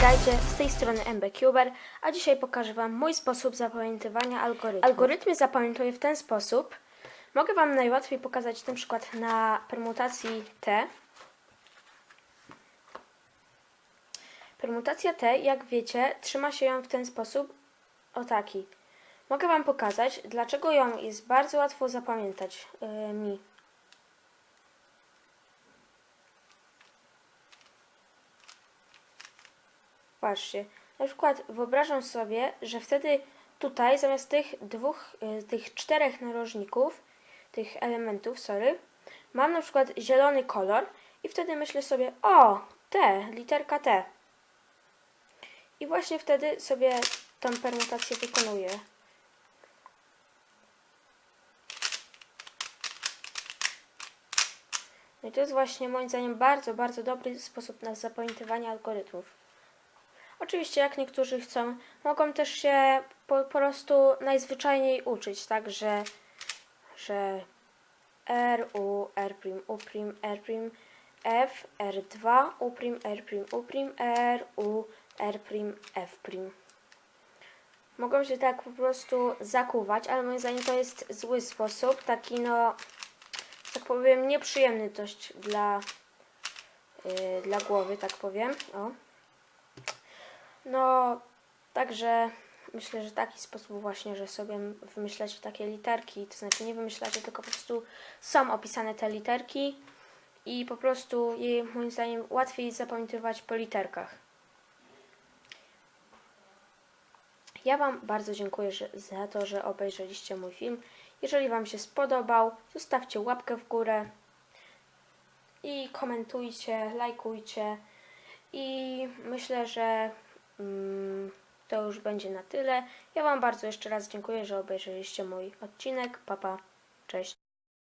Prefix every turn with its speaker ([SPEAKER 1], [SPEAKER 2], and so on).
[SPEAKER 1] Witajcie, z tej strony MBCuber, a dzisiaj pokażę Wam mój sposób zapamiętywania algorytmu. Algorytmy zapamiętuję w ten sposób. Mogę Wam najłatwiej pokazać na przykład na permutacji T. Permutacja T, jak wiecie, trzyma się ją w ten sposób, o taki. Mogę Wam pokazać, dlaczego ją jest bardzo łatwo zapamiętać yy, mi. Patrzcie, na przykład wyobrażam sobie, że wtedy tutaj zamiast tych dwóch, y, tych czterech narożników, tych elementów, sorry, mam na przykład zielony kolor i wtedy myślę sobie, o, T, literka T. I właśnie wtedy sobie tą permutację wykonuję. No i to jest właśnie moim zdaniem bardzo, bardzo dobry sposób na zapamiętywanie algorytmów. Oczywiście, jak niektórzy chcą, mogą też się po, po prostu najzwyczajniej uczyć, tak, że, że R, U, R', U', R', F, R2, U', R', U', R, U, R', F'. Mogą się tak po prostu zakuwać, ale moim zdaniem to jest zły sposób, taki no, tak powiem, nieprzyjemny dość dla, yy, dla głowy, tak powiem. O. No, także myślę, że taki sposób właśnie, że sobie wymyślacie takie literki, to znaczy nie wymyślacie, tylko po prostu są opisane te literki i po prostu je moim zdaniem łatwiej zapamiętywać po literkach. Ja Wam bardzo dziękuję że, za to, że obejrzeliście mój film. Jeżeli Wam się spodobał, zostawcie łapkę w górę i komentujcie, lajkujcie. I myślę, że to już będzie na tyle. Ja Wam bardzo jeszcze raz dziękuję, że obejrzeliście mój odcinek. Papa, cześć.